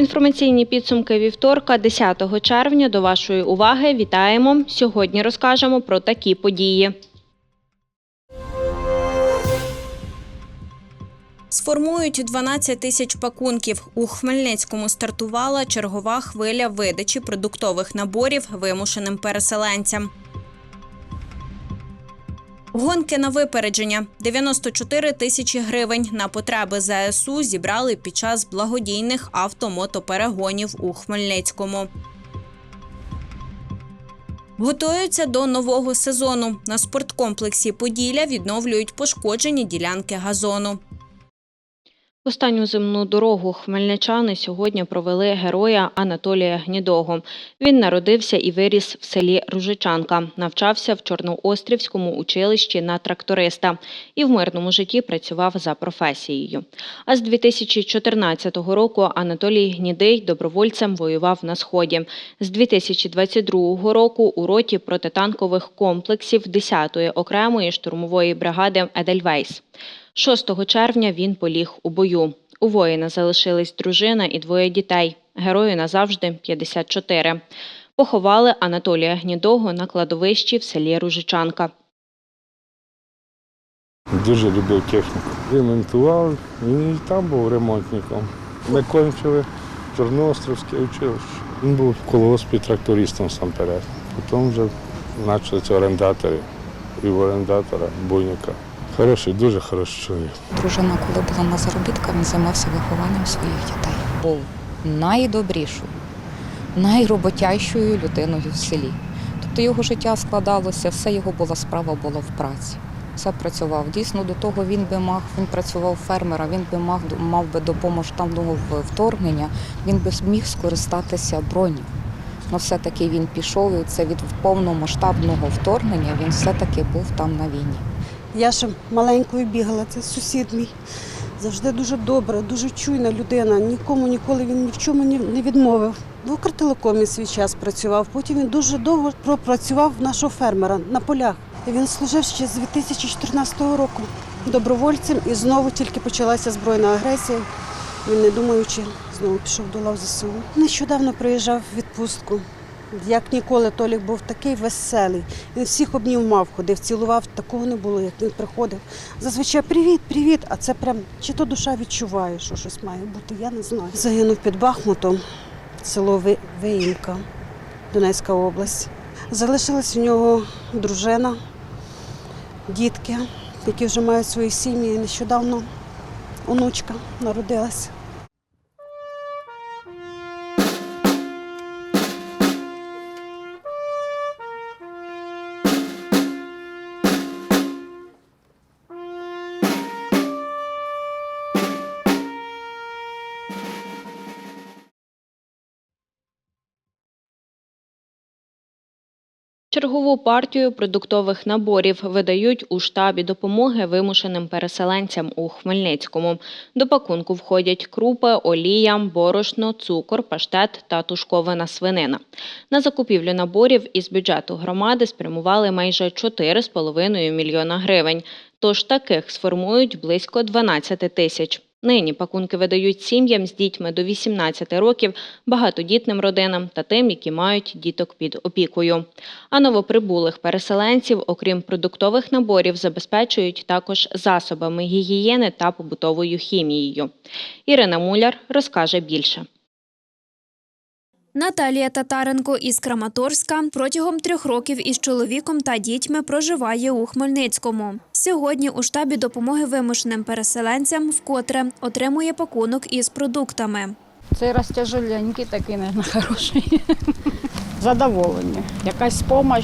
Інформаційні підсумки вівторка, 10 червня. До вашої уваги вітаємо. Сьогодні розкажемо про такі події. Сформують 12 тисяч пакунків. У Хмельницькому стартувала чергова хвиля видачі продуктових наборів вимушеним переселенцям. Гонки на випередження 94 тисячі гривень на потреби ЗСУ зібрали під час благодійних автомотоперегонів у Хмельницькому. Готуються до нового сезону. На спорткомплексі Поділля відновлюють пошкоджені ділянки газону. Останню земну дорогу хмельничани сьогодні провели героя Анатолія Гнідого. Він народився і виріс в селі Ружичанка, навчався в Чорноострівському училищі на тракториста і в мирному житті працював за професією. А з 2014 року Анатолій Гнідий добровольцем воював на сході. З 2022 року у роті протитанкових комплексів 10-ї окремої штурмової бригади Едельвейс. 6 червня він поліг у бою. У воїна залишились дружина і двоє дітей. Герою назавжди 54. Поховали Анатолія Гнідого на кладовищі в селі Ружичанка. Дуже любив техніку. Ремонтував і там був ремонтником. Ми кончили Чорноостровське училище. Він був в колгоспі трактористом сам перед. Потім вже почалися орендатори. І в орендатора буйника. Хороший, дуже хороший чоловік. Дружина, коли була на заробітках, він займався вихованням своїх дітей. Був найдобрішою, найроботящою людиною в селі. Тобто його життя складалося, все його була справа була в праці. Все працював. Дійсно, до того він би мав, він працював фермера, він би мав, мав би до повномасштабного вторгнення, він би міг скористатися броню. Але все-таки він пішов, і це від повномасштабного вторгнення він все-таки був там на війні. Я ще маленькою бігала, це сусід мій. Завжди дуже добра, дуже чуйна людина. Нікому ніколи він ні в чому не відмовив. В Укртелекомі свій час працював. Потім він дуже довго пропрацював нашого фермера на полях. Він служив ще з 2014 року добровольцем, і знову тільки почалася збройна агресія. Він, не думаючи, знову пішов до лав ЗСУ. Нещодавно приїжджав в відпустку. Як ніколи, Толік був такий веселий. Він всіх обнімав, ходив, цілував. Такого не було, як він приходив. Зазвичай привіт, привіт. А це прям чи то душа відчуває, що щось має бути, я не знаю. Загинув під Бахмутом, село Ви- Виїмка, Донецька область. Залишилась у нього дружина, дітки, які вже мають свої сім'ї. Нещодавно онучка народилась. Чергову партію продуктових наборів видають у штабі допомоги вимушеним переселенцям у Хмельницькому. До пакунку входять крупи, олія, борошно, цукор, паштет та тушкована свинина. На закупівлю наборів із бюджету громади спрямували майже 4,5 мільйона гривень. Тож таких сформують близько 12 тисяч. Нині пакунки видають сім'ям з дітьми до 18 років, багатодітним родинам та тим, які мають діток під опікою. А новоприбулих переселенців, окрім продуктових наборів, забезпечують також засобами гігієни та побутовою хімією. Ірина Муляр розкаже більше. Наталія Татаренко із Краматорська протягом трьох років із чоловіком та дітьми проживає у Хмельницькому. Сьогодні у штабі допомоги вимушеним переселенцям вкотре отримує пакунок із продуктами. Цей раз тяжеленький, такий, мабуть, хороший. Задоволення. Якась допомога.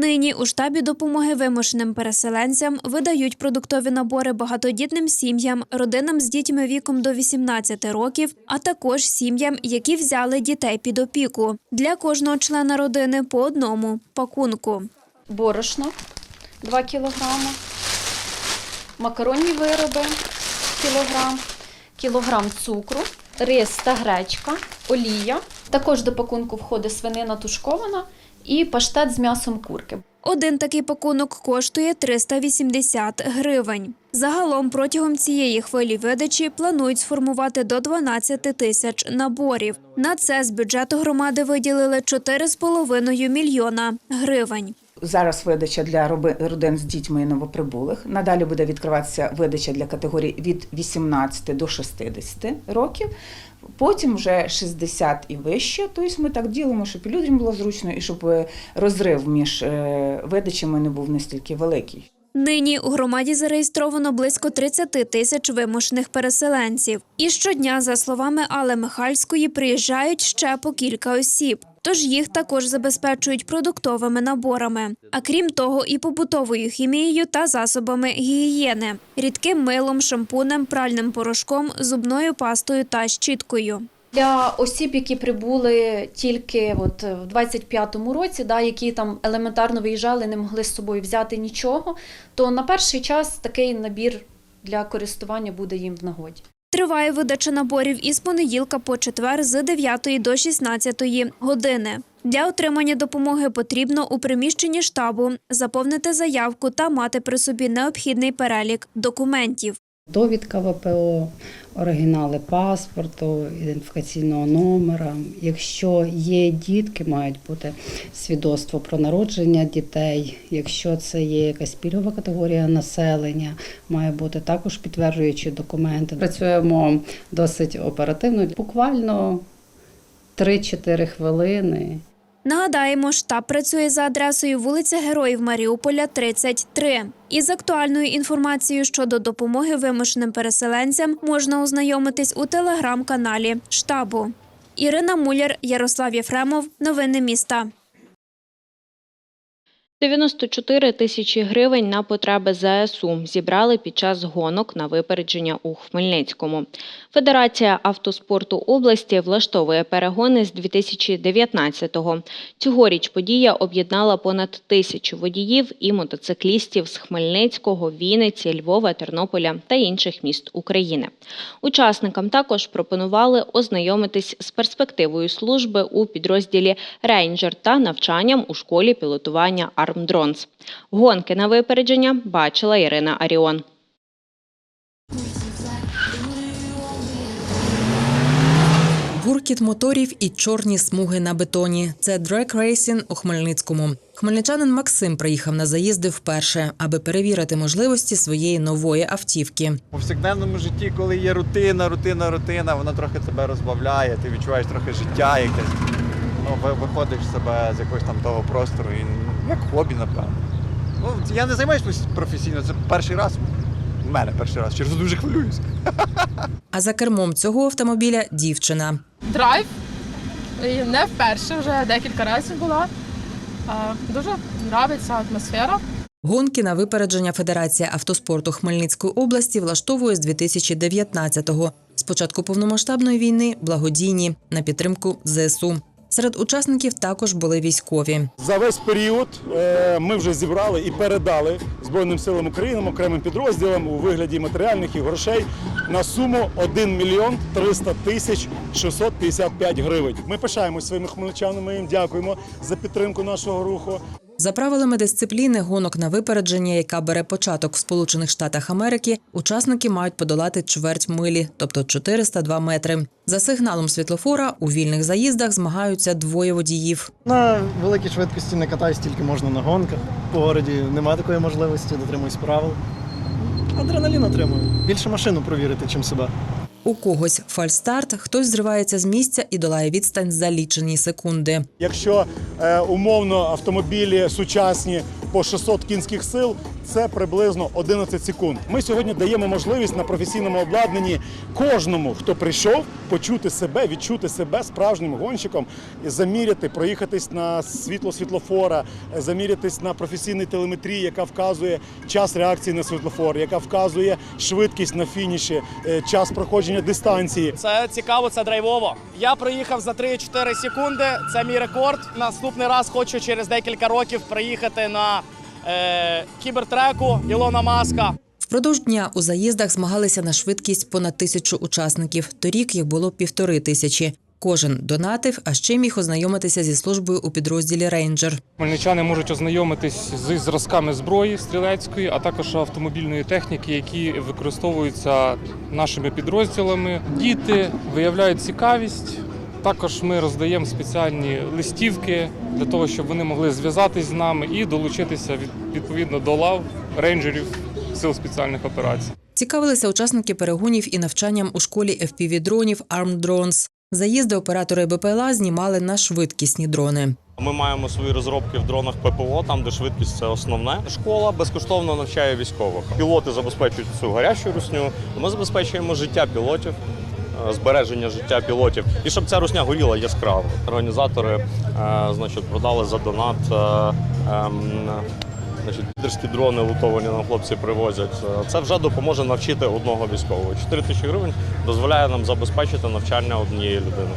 Нині у штабі допомоги вимушеним переселенцям видають продуктові набори багатодітним сім'ям, родинам з дітьми віком до 18 років, а також сім'ям, які взяли дітей під опіку. Для кожного члена родини по одному пакунку. борошно 2 кілограми, макаронні вироби кілограм, кілограм цукру, рис та гречка олія. Також до пакунку входить свинина тушкована і паштет з м'ясом курки. Один такий пакунок коштує 380 гривень. Загалом протягом цієї хвилі видачі планують сформувати до 12 тисяч наборів. На це з бюджету громади виділили 4,5 мільйона гривень. Зараз видача для роби- родин з дітьми і новоприбулих. Надалі буде відкриватися видача для категорій від 18 до 60 років. Потім вже 60 і вище. Тобто ми так ділимо, щоб і людям було зручно, і щоб е, розрив між е, видачами не був настільки великий. Нині у громаді зареєстровано близько 30 тисяч вимушених переселенців. І щодня, за словами Алли Михальської, приїжджають ще по кілька осіб. Тож їх також забезпечують продуктовими наборами, а крім того, і побутовою хімією та засобами гігієни, рідким милом, шампунем, пральним порошком, зубною пастою та щіткою. Для осіб, які прибули тільки от в 25-му році, да, які там елементарно виїжджали, не могли з собою взяти нічого, то на перший час такий набір для користування буде їм в нагоді. Триває видача наборів із понеділка по четвер з 9 до 16 години. Для отримання допомоги потрібно у приміщенні штабу заповнити заявку та мати при собі необхідний перелік документів. Довідка ВПО, оригінали паспорту, ідентифікаційного номера. Якщо є дітки, мають бути свідоцтво про народження дітей. Якщо це є якась пільгова категорія населення, має бути також підтверджуючі документи. Працюємо досить оперативно, буквально 3-4 хвилини. Нагадаємо, штаб працює за адресою вулиця Героїв Маріуполя, 33. Із актуальною інформацією щодо допомоги вимушеним переселенцям можна ознайомитись у телеграм-каналі штабу. Ірина Муляр, Ярослав Єфремов. Новини міста. 94 тисячі гривень на потреби ЗСУ зібрали під час гонок на випередження у Хмельницькому. Федерація автоспорту області влаштовує перегони з 2019-го. Цьогоріч подія об'єднала понад тисячу водіїв і мотоциклістів з Хмельницького, Вінниці, Львова, Тернополя та інших міст України. Учасникам також пропонували ознайомитись з перспективою служби у підрозділі Рейнджер та навчанням у школі пілотування Армдронс. Гонки на випередження бачила Ірина Аріон. Гуркіт моторів і чорні смуги на бетоні. Це Drag Racing у Хмельницькому. Хмельничанин Максим приїхав на заїзди вперше, аби перевірити можливості своєї нової автівки. У повсякденному житті, коли є рутина, рутина, рутина, вона трохи тебе розбавляє, ти відчуваєш трохи життя якесь. Ну, ви- виходиш з себе з якогось там того простору і як хобі, напевно. Ну, я не займаюся професійно, це перший раз. У мене перший раз, через дуже хвилююсь. А за кермом цього автомобіля дівчина. драйв. І не вперше, вже декілька разів була. Дуже подобається атмосфера. Гонки на випередження Федерація автоспорту Хмельницької області влаштовує з 2019-го. З початку повномасштабної війни благодійні на підтримку ЗСУ. Серед учасників також були військові. За весь період е, ми вже зібрали і передали Збройним силам України окремим підрозділам у вигляді матеріальних і грошей на суму 1 мільйон 300 тисяч 655 гривень. Ми пишаємось своїми хмельничанами. Їм дякуємо за підтримку нашого руху. За правилами дисципліни гонок на випередження, яка бере початок в Сполучених Штатах Америки, учасники мають подолати чверть милі, тобто 402 метри. За сигналом світлофора у вільних заїздах змагаються двоє водіїв. На великій швидкості не катаюсь, тільки можна на гонках. По городі немає такої можливості, дотримуюсь правил. Адреналін отримую. Більше машину провірити, чим себе. У когось фальстарт, хтось зривається з місця і долає відстань за лічені секунди. Якщо е, умовно автомобілі сучасні по 600 кінських сил, це приблизно 11 секунд. Ми сьогодні даємо можливість на професійному обладнанні кожному, хто прийшов, почути себе, відчути себе справжнім гонщиком, заміряти, проїхатись на світло світлофора, замірятись на професійній телеметрії, яка вказує час реакції на світлофор, яка вказує швидкість на фініші, е, час проходження дистанції. Це цікаво, це драйвово. Я приїхав за 3-4 секунди. Це мій рекорд. Наступний раз хочу через декілька років приїхати на е, кібертреку Ілона Маска. Впродовж дня у заїздах змагалися на швидкість понад тисячу учасників. Торік їх було півтори тисячі. Кожен донатив, а ще міг ознайомитися зі службою у підрозділі Рейнджер. Хмельничани можуть ознайомитись зі зразками зброї стрілецької, а також автомобільної техніки, які використовуються нашими підрозділами. Діти виявляють цікавість. Також ми роздаємо спеціальні листівки для того, щоб вони могли зв'язатись з нами і долучитися від- відповідно до лав рейнджерів сил спеціальних операцій. Цікавилися учасники перегонів і навчанням у школі FPV-дронів Armed Drones. Заїзди оператори БПЛА знімали на швидкісні дрони. Ми маємо свої розробки в дронах ППО, там де швидкість це основне. Школа безкоштовно навчає військових. Пілоти забезпечують цю гарячу русню. Ми забезпечуємо життя пілотів, збереження життя пілотів. І щоб ця русня горіла яскраво. Організатори е, значить, продали за донат. е, ем, Значить, лідерські дрони лутовані нам хлопці привозять. Е, Це вже допоможе навчити одного військового. 4 тисячі гривень дозволяє нам забезпечити навчання однієї людини.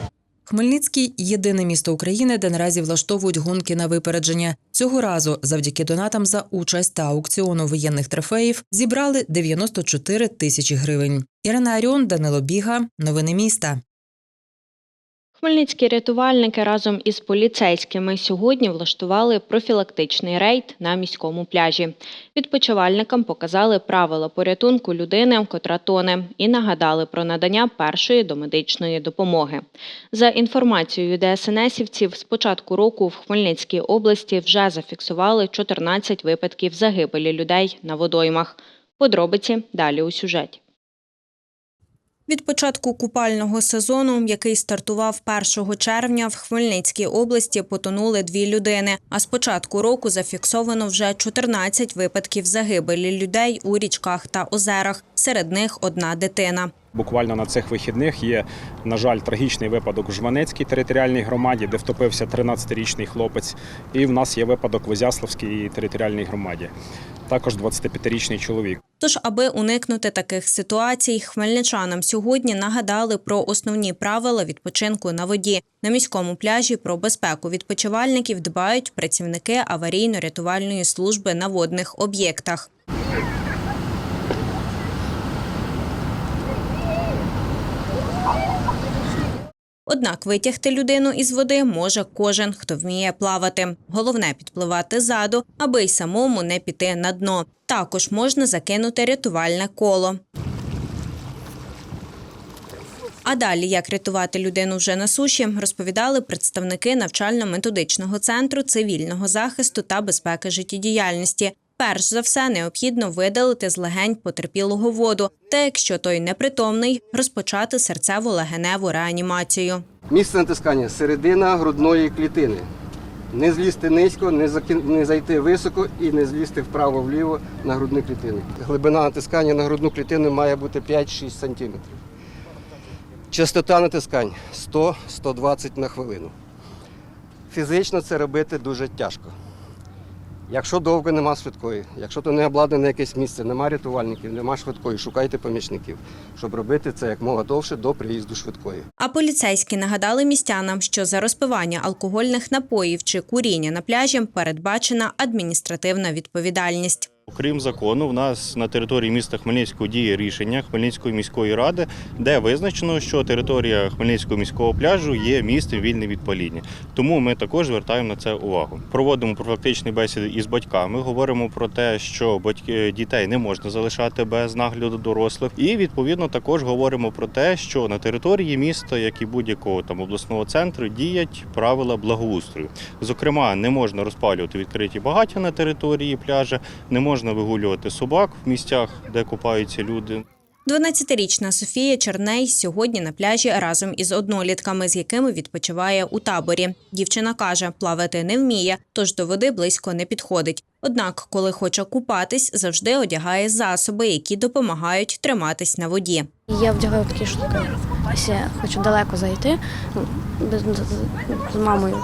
Хмельницький єдине місто України, де наразі влаштовують гонки на випередження. Цього разу, завдяки донатам за участь та аукціону воєнних трофеїв, зібрали 94 тисячі гривень. Ірина Аріон, Данило Біга. Новини міста. Хмельницькі рятувальники разом із поліцейськими сьогодні влаштували профілактичний рейд на міському пляжі. Відпочивальникам показали правила порятунку людини, котра тоне, і нагадали про надання першої домедичної допомоги. За інформацією ДСНСівців, з початку року в Хмельницькій області вже зафіксували 14 випадків загибелі людей на водоймах. Подробиці далі у сюжеті. Від початку купального сезону, який стартував 1 червня, в Хмельницькій області потонули дві людини. А з початку року зафіксовано вже 14 випадків загибелі людей у річках та озерах. Серед них одна дитина. Буквально на цих вихідних є, на жаль, трагічний випадок в Жванецькій територіальній громаді, де втопився 13-річний хлопець. І в нас є випадок в Озяславській територіальній громаді. Також 25-річний чоловік. Тож, аби уникнути таких ситуацій, хмельничанам сьогодні нагадали про основні правила відпочинку на воді. На міському пляжі про безпеку відпочивальників дбають працівники аварійно-рятувальної служби на водних об'єктах. Однак витягти людину із води може кожен, хто вміє плавати. Головне підпливати ззаду, аби й самому не піти на дно. Також можна закинути рятувальне коло. А далі, як рятувати людину вже на суші, розповідали представники навчально-методичного центру цивільного захисту та безпеки життєдіяльності. Перш за все, необхідно видалити з легень потерпілого воду, та якщо той непритомний, розпочати серцево-легеневу реанімацію. Місце натискання середина грудної клітини. Не злізти низько, не, зайти високо і не злізти вправо-вліво на грудну клітину. Глибина натискання на грудну клітину має бути 5-6 см. Частота натискань 100-120 на хвилину. Фізично це робити дуже тяжко. Якщо довго нема швидкої, якщо то не обладнане якесь місце, нема рятувальників, нема швидкої, шукайте помічників, щоб робити це як мога довше до приїзду швидкої. А поліцейські нагадали містянам, що за розпивання алкогольних напоїв чи куріння на пляжі передбачена адміністративна відповідальність. Окрім закону, в нас на території міста Хмельницького діє рішення Хмельницької міської ради, де визначено, що територія Хмельницького міського пляжу є місцем вільним від паління. Тому ми також звертаємо на це увагу. Проводимо профілактичні бесіди із батьками. Говоримо про те, що батьки дітей не можна залишати без нагляду дорослих. І відповідно також говоримо про те, що на території міста, як і будь-якого там обласного центру, діють правила благоустрою. Зокрема, не можна розпалювати відкриті багаття на території пляжа, не можна вигулювати собак в місцях, де купаються люди. 12-річна Софія Черней сьогодні на пляжі разом із однолітками, з якими відпочиває у таборі. Дівчина каже, плавати не вміє, тож до води близько не підходить. Однак, коли хоче купатись, завжди одягає засоби, які допомагають триматись на воді. Я вдягаю такі штуки. Я хочу далеко зайти ну, з, мамою.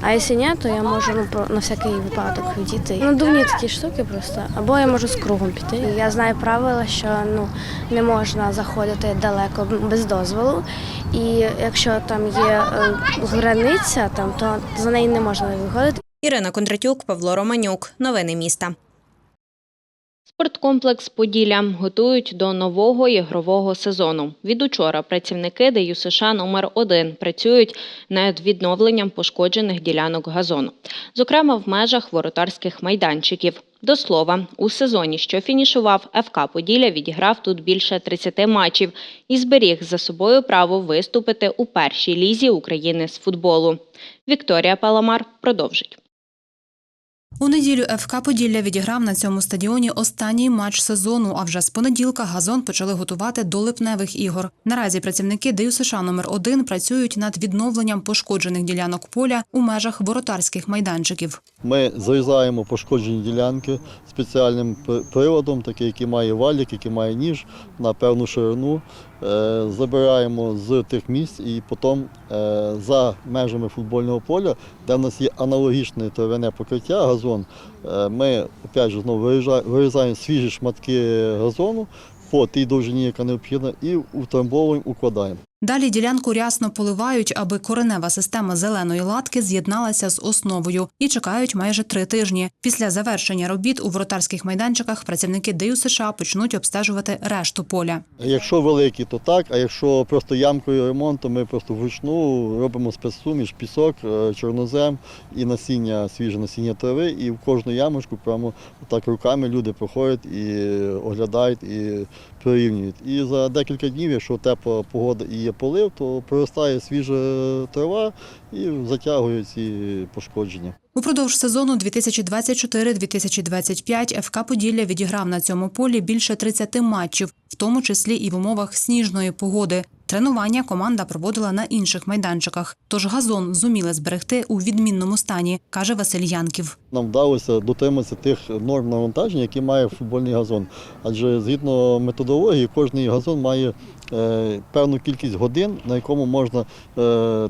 А якщо ні, то я можу ну, на всякий випадок відійти. Надувні такі штуки просто. Або я можу з кругом піти. Я знаю правила, що ну, не можна заходити далеко без дозволу. І якщо там є е, границя, там, то за неї не можна виходити. Ірина Кондратюк, Павло Романюк. Новини міста. Спорткомплекс Поділля готують до нового ігрового сезону. Від учора працівники ДЮ США номер 1 працюють над відновленням пошкоджених ділянок газону, зокрема в межах воротарських майданчиків. До слова, у сезоні, що фінішував, ФК Поділля відіграв тут більше 30 матчів і зберіг за собою право виступити у першій лізі України з футболу. Вікторія Паламар продовжить. У неділю ФК Поділля відіграв на цьому стадіоні останній матч сезону. А вже з понеділка газон почали готувати до липневих ігор. Наразі працівники ДЮ США номер 1 працюють над відновленням пошкоджених ділянок поля у межах воротарських майданчиків. Ми зрізаємо пошкоджені ділянки спеціальним приладом, такий, який має валік, який має ніж на певну ширину. Е, Забираємо з тих місць і потім е, за межами футбольного поля, де в нас є аналогічне травяне покриття, газон, е, ми опять же, знову вирізаємо свіжі шматки газону по тій довжині, яка необхідна, і утрамбовуємо, укладаємо. Далі ділянку рясно поливають, аби коренева система зеленої латки з'єдналася з основою і чекають майже три тижні. Після завершення робіт у воротарських майданчиках працівники ДЮ США почнуть обстежувати решту поля. Якщо великі, то так, а якщо просто ямкою ремонт, то ми просто вручну робимо спецсуміш, пісок, е, чорнозем і насіння, свіже насіння трави, і в кожну ямочку прямо так руками люди проходять і оглядають і порівнюють. І за декілька днів, якщо тепла погода і є полив, то проростає свіжа трава і затягує ці пошкодження. Упродовж сезону 2024-2025 ФК Поділля відіграв на цьому полі більше 30 матчів, в тому числі і в умовах сніжної погоди. Тренування команда проводила на інших майданчиках, тож газон зуміли зберегти у відмінному стані, каже Василь Янків. Нам вдалося дотриматися тих норм навантаження, які має футбольний газон. Адже згідно методології, кожний газон має певну кількість годин, на якому можна е,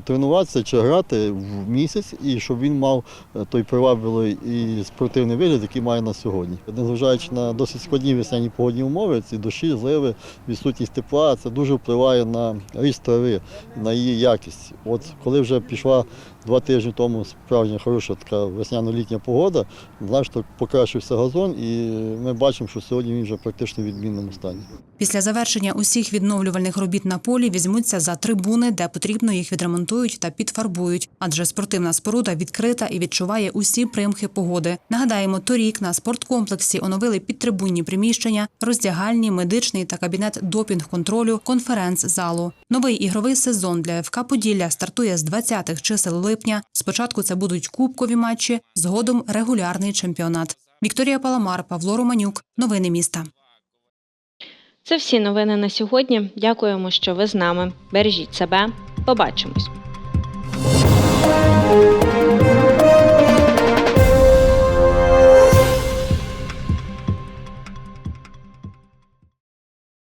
тренуватися чи грати в місяць, і щоб він мав е, той привабливий і спортивний вигляд, який має на сьогодні. Незважаючи на досить складні весняні погодні умови, ці дощі, зливи, відсутність тепла, це дуже впливає на ріст трави, на її якість. От коли вже пішла два тижні тому справжня хороша така весняно-літня погода, значно покращився газон, і ми бачимо, що сьогодні він вже практично в відмінному стані. Після завершення усіх відновлювальних робіт на полі візьмуться за трибуни, де потрібно їх відремонтують та підфарбують, адже спортивна споруда відкрита і відчуває усі примхи погоди. Нагадаємо, торік на спорткомплексі оновили підтрибунні приміщення, роздягальні, медичний та кабінет допінг-контролю, конференц-залу. Новий ігровий сезон для ФК Поділля стартує з 20-х чисел липня. Спочатку це будуть кубкові матчі, згодом регулярний чемпіонат. Вікторія Паламар, Павло Романюк, новини міста. Це всі новини на сьогодні. Дякуємо, що ви з нами. Бережіть себе. Побачимось.